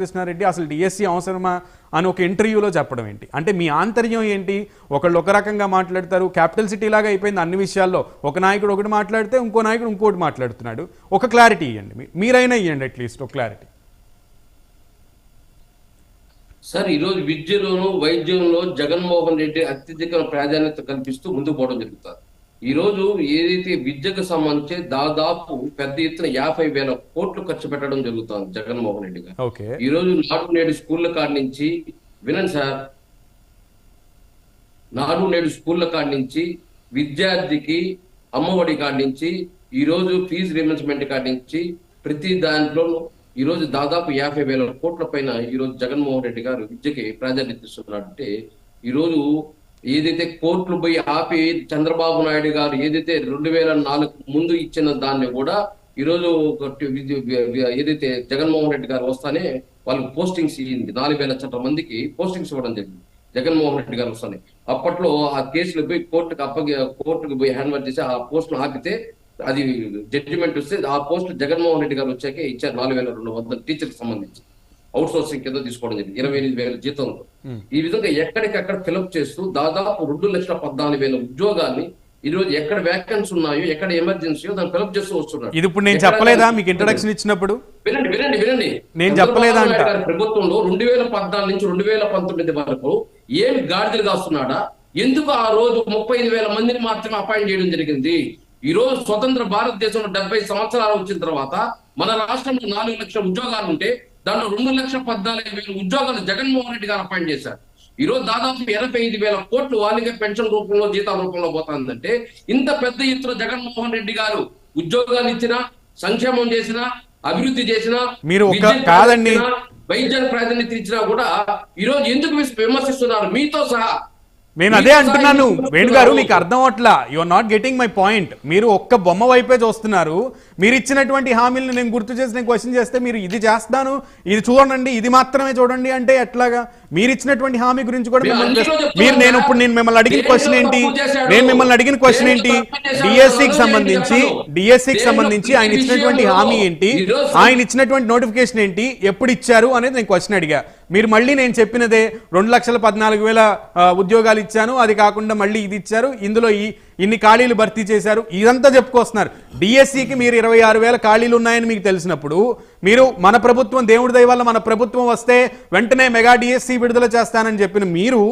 కృష్ణారెడ్డి అసలు డిఎస్సి అవసరమా అని ఒక ఇంటర్వ్యూలో చెప్పడం ఏంటి? అంటే మీ ఆంతర్యం ఏంటి? ఒకళ్ళు ఒక రకంగా మాట్లాడతారు క్యాపిటల్ సిటీ లాగా అయిపోయింది అన్ని విషయాల్లో. ఒక నాయకుడు ఒకటి మాట్లాడితే ఇంకో నాయకుడు ఇంకోటి మాట్లాడుతున్నాడు. ఒక క్లారిటీ ఇవ్వండి మీరైనా ఇవ్వండి అట్లీస్ట్ ఒక క్లారిటీ సార్ ఈరోజు విద్యలోను వైద్యంలో జగన్మోహన్ రెడ్డి అత్యధిక ప్రాధాన్యత కల్పిస్తూ ముందుకు పోవడం జరుగుతుంది. ఈ రోజు ఏదైతే విద్యకు సంబంధించి దాదాపు పెద్ద ఎత్తున యాభై వేల కోట్లు ఖర్చు పెట్టడం జరుగుతుంది జగన్మోహన్ రెడ్డి గారు. ఓకే. ఈ రోజు నాడు నేడు స్కూళ్ళ కాడి నుంచి వినండి సార్. నాడు నేడు స్కూళ్ళ కాడి నుంచి విద్యార్థికి అమ్మఒడి కాడి నుంచి ఈ రోజు ఫీజు రిమెంబర్స్మెంట్ కాడి నుంచి ప్రతి దాంట్లో ఈ రోజు దాదాపు యాభై వేల కోట్ల పైన ఈ రోజు జగన్మోహన్ రెడ్డి గారు విద్యకి ప్రాధాన్యత ఇస్తున్నారంటే ఈ రోజు ఏదైతే కోర్టులు పోయి ఆపి చంద్రబాబు నాయుడు గారు ఏదైతే రెండు వేల నాలుగు ముందు ఇచ్చిన దాన్ని కూడా ఈరోజు ఏదైతే జగన్మోహన్ రెడ్డి గారు వస్తానే వాళ్ళకి పోస్టింగ్స్ ఇవ్వింది నాలుగు వేల చట్ట మందికి పోస్టింగ్స్ ఇవ్వడం జరిగింది. జగన్మోహన్ రెడ్డి గారు వస్తానే. అప్పట్లో ఆ కేసులు పోయి కోర్టుకు అప్పగి కోర్టుకు పోయి హ్యాండ్ ఓవర్ చేసి ఆ పోస్ట్ ఆపితే అది జడ్జిమెంట్ వస్తే ఆ పోస్ట్ జగన్మోహన్ రెడ్డి గారు వచ్చాకే ఇచ్చారు నాలుగు వేల రెండు వందల టీచర్కి సంబంధించి. అవుట్ సోర్సింగ్ కింద తీసుకోవడం జరిగింది. ఇరవై ఎనిమిది వేల జీతంలో ఈ విధంగా ఎక్కడికక్కడ ఫిలప్ చేస్తూ దాదాపు రెండు లక్షల పద్నాలుగు వేల ఉద్యోగాల్ని ఈ రోజు ఎక్కడ వ్యాకెన్స్ ఉన్నాయో ఎక్కడ ఎమర్జెన్సీయో దాన్ని ఫిలప్ చేస్తూ వస్తున్నారు. ఇది ఇప్పుడు నేను చెప్పలేదా? మీకు ఇంట్రడక్షన్ ఇచ్చినప్పుడు? వినండి వినండి వినండి. నేను చెప్పలేదా ప్రభుత్వంలో రెండు వేల పద్నాలుగు నుంచి రెండు వేల పంతొమ్మిది వరకు ఏమి గాడిదలు కాస్తున్నాడా? ఎందుకు ఆ రోజు ముప్పై ఐదు వేల మందిని మాత్రమే అపాయింట్ చేయడం జరిగింది? ఈ రోజు స్వతంత్ర భారతదేశంలో డెబ్బై సంవత్సరాలు వచ్చిన తర్వాత మన రాష్ట్రంలో నాలుగు లక్షల ఉద్యోగాలు ఉంటే దాంట్లో రెండు లక్షల పద్నాలుగు వేల ఉద్యోగాలు జగన్మోహన్ రెడ్డి గారు అపాయింట్ చేశారు ఈ రోజు దాదాపు ఎనభై ఐదు వేల కోట్లు వాళ్ళకే పెన్షన్ రూపంలో జీతాల రూపంలో పోతుందంటే ఇంత పెద్ద ఎత్తున జగన్మోహన్ రెడ్డి గారు ఉద్యోగాలు ఇచ్చినా సంక్షేమం చేసినా అభివృద్ధి చేసినా మీరు కాదండి. ఇచ్చినా, వైద్యానికి ప్రాధాన్యత ఇచ్చినా కూడా ఈ రోజు ఎందుకు విమర్శిస్తున్నారు మీతో సహా నేను అదే అంటున్నాను. వేణుగారు మీకు అర్థం అవట్లా? You are not getting my point మీరు ఒక్క బొమ్మ వైపే చూస్తున్నారు. మీరు ఇచ్చినటువంటి హామీలను నేను గుర్తు చేసి నేను క్వశ్చన్ చేస్తే మీరు ఇది చేస్తాను. ఇది చూడండి ఇది మాత్రమే చూడండి అంటే ఎట్లాగా? మీరు ఇచ్చినటువంటి హామీ గురించి కూడా మీరు నేను. ఇప్పుడు నేను మిమ్మల్ని అడిగిన క్వశ్చన్ ఏంటి? నేను మిమ్మల్ని అడిగిన క్వశ్చన్ ఏంటి? డిఎస్సికి సంబంధించి. డిఎస్సికి సంబంధించి ఆయన ఇచ్చినటువంటి హామీ ఏంటి ఆయన ఇచ్చినటువంటి నోటిఫికేషన్ ఏంటి ఎప్పుడు ఇచ్చారు అనేది నేను క్వశ్చన్ అడిగా మీరు మళ్ళీ నేను చెప్పినదే రెండు లక్షల పద్నాలుగు వేల ఉద్యోగాలు ఇచ్చాను అది కాకుండా మళ్ళీ ఇది ఇచ్చారు ఇందులో ఈ ఇన్ని ఖాళీలు భర్తీ చేశారు? ఇదంతా చెప్పుకొస్తున్నారు. డిఎస్సికి మీరు ఇరవై ఆరు వేల ఖాళీలు ఉన్నాయని మీకు తెలిసినప్పుడు మీరు మన ప్రభుత్వం దేవుడి దయ వల్ల మన ప్రభుత్వం వస్తే వెంటనే మెగా డిఎస్సి విడుదల చేస్తానని చెప్పిన మీరు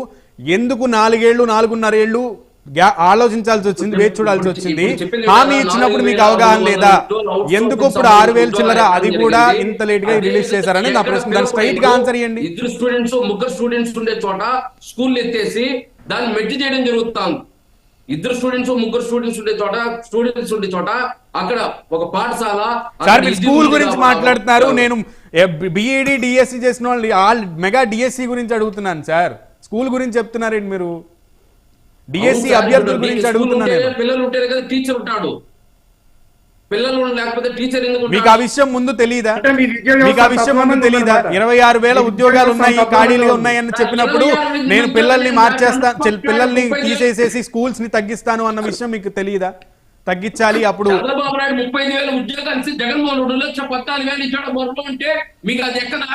ఎందుకు నాలుగేళ్ళు నాలుగున్నర ఏళ్ళు గ్యా- ఆలోచించాల్సి వచ్చింది వేచి చూడాల్సి వచ్చింది? హామీ ఇచ్చినప్పుడు మీకు అవగాహన లేదా? ఎందుకు ఇప్పుడు ఆరు వేలు చిల్లర? అది కూడా. ఇంత లేట్గా రిలీజ్ చేశారని నా ప్రశ్న. దాని స్ట్రైట్గా ఆన్సర్ ఇవ్వండి ఇద్దరు స్టూడెంట్స్ ముగ్గురు స్టూడెంట్స్ ఉండే చోట స్కూల్ ఎత్తేసి దాన్ని మెడ్జ్ చేయడం జరుగుతుంది. ఇద్దరు స్టూడెంట్స్ ముగ్గురు స్టూడెంట్స్ ఉండే చోట స్టూడెంట్స్ ఉండే చోట అక్కడ ఒక పాఠశాల సార్ మీరు స్కూల్ గురించి మాట్లాడుతున్నారు. నేను బిఈడి డిఎస్సి చేసిన వాళ్ళు ఆల్ మెగా డిఎస్సి గురించి అడుగుతున్నాను సార్. స్కూల్ గురించి చెప్తున్నారేంటి మీరు? డిఎస్సి అభ్యర్థుల గురించి అడుగుతున్నాను నేను. పిల్లలు ఉంటేనే కదా టీచర్ ఉంటాడు. పిల్లలు లేకపోతే టీచర్ ఎందుకు మీకు? ఆ విషయం ముందు తెలియదా మీకు ఆ విషయం ముందు తెలియదా. ఇరవై ఆరు వేల ఉద్యోగాలు ఉన్నాయి ఖాళీలుగా తత్వాన్ని ఉన్నాయని. చెప్పినప్పుడు నేను పిల్లల్ని. మార్చేస్తా పిల్లల్ని తీసేసేసి స్కూల్స్ని తగ్గిస్తాను అన్న విషయం మీకు తెలియదా తగ్గించాలి అప్పుడు. చంద్రబాబు నాయుడు ముప్పై ఐదు వేల ఉద్యోగాలు ఇచ్చి జగన్మోహన్ రెండు లక్ష పద్నాలుగు వేలు ఇచ్చాడు. మొత్తం అంటే మీకు అది ఎక్కడా?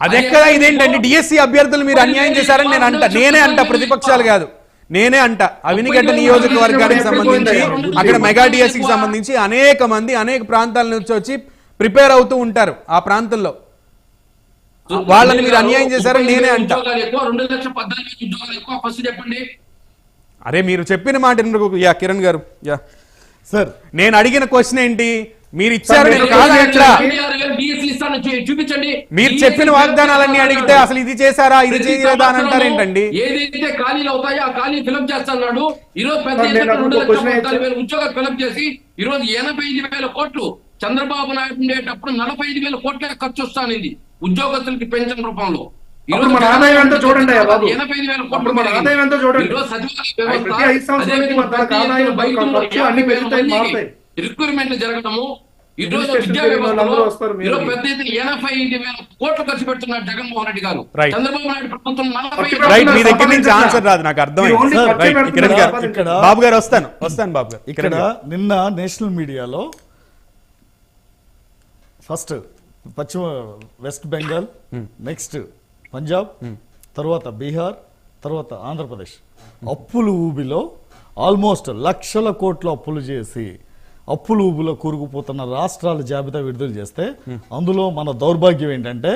అది ఎక్కడ? ఇదేంటండి? డిఎస్సి అభ్యర్థులు మీరు అన్యాయం చేశారని నేను అంట నేనే అంట ప్రతిపక్షాలు కాదు. నేనే అంట. అవినిగడ్డ నియోజకవర్గానికి సంబంధించి అక్కడ మెగా డిఎస్సికి సంబంధించి అనేక మంది అనేక ప్రాంతాల నుంచి వచ్చి ప్రిపేర్ అవుతూ ఉంటారు ఆ ప్రాంతంలో. వాళ్ళని మీరు అన్యాయం చేశారని నేనే అంట. అరే మీరు చెప్పిన మాట. యా కిరణ్ గారు యా. సార్. నేను అడిగిన క్వశ్చన్ ఏంటి? మీరు ఇచ్చారు నేను కాదు ఎట్లా చూపించండి మీరు చెప్పిన వాగ్దానాలన్నీ అడిగితే అసలు ఇది చేశారా ఇది చేయలేదా అని అంటారేంటండి ఏదైతే ఖాళీలు అవుతాయో ఆ ఖాళీ ఫిలప్ చేస్తున్నాడు ఈ రోజు పెద్ద రెండు లక్షల వేల ఉద్యోగాలు ఫిలప్ చేసి ఈ రోజు ఎనభై ఐదు వేల కోట్లు చంద్రబాబు నాయుడు ఉండేటప్పుడు నలభై ఐదు వేల కోట్ల ఖర్చు వస్తానింది ఉద్యోగస్తులకి పెన్షన్ రూపంలో చూడండి. ఎనభై ఐదు వేల కోట్లు మన. ఆదాయం ఎంతో చూడండి. సచివాలయ వ్యవస్థ, అన్ని పెరుగుతాయి. రిక్రూట్మెంట్లు జరగడము ఈ రోజు విద్యా వ్యవస్థలో. పెద్ద ఎత్తున ఎనభై ఐదు వేల కోట్లు ఖర్చు పెడుతున్నాడు జగన్మోహన్ రెడ్డి గారు. చంద్రబాబు నాయుడు ప్రభుత్వం మీ దగ్గర నుంచి. ఆన్సర్ రాదు నాకు పెడుతున్నారు, సంపాదించట్లా. బాబు గారు వస్తాను వస్తాను బాబు గారు ఇక్కడ. నిన్న నేషనల్ మీడియాలో ఫస్ట్ పశ్చిమ వెస్ట్ బెంగాల్ నెక్స్ట్ పంజాబ్ తర్వాత బీహార్ తర్వాత ఆంధ్రప్రదేశ్ అప్పులు ఊబిలో ఆల్మోస్ట్ లక్షల కోట్ల అప్పులు చేసి అప్పులు ఊబిలో కూరుకుపోతున్న రాష్ట్రాల జాబితా విడుదల చేస్తే అందులో మన దౌర్భాగ్యం ఏంటంటే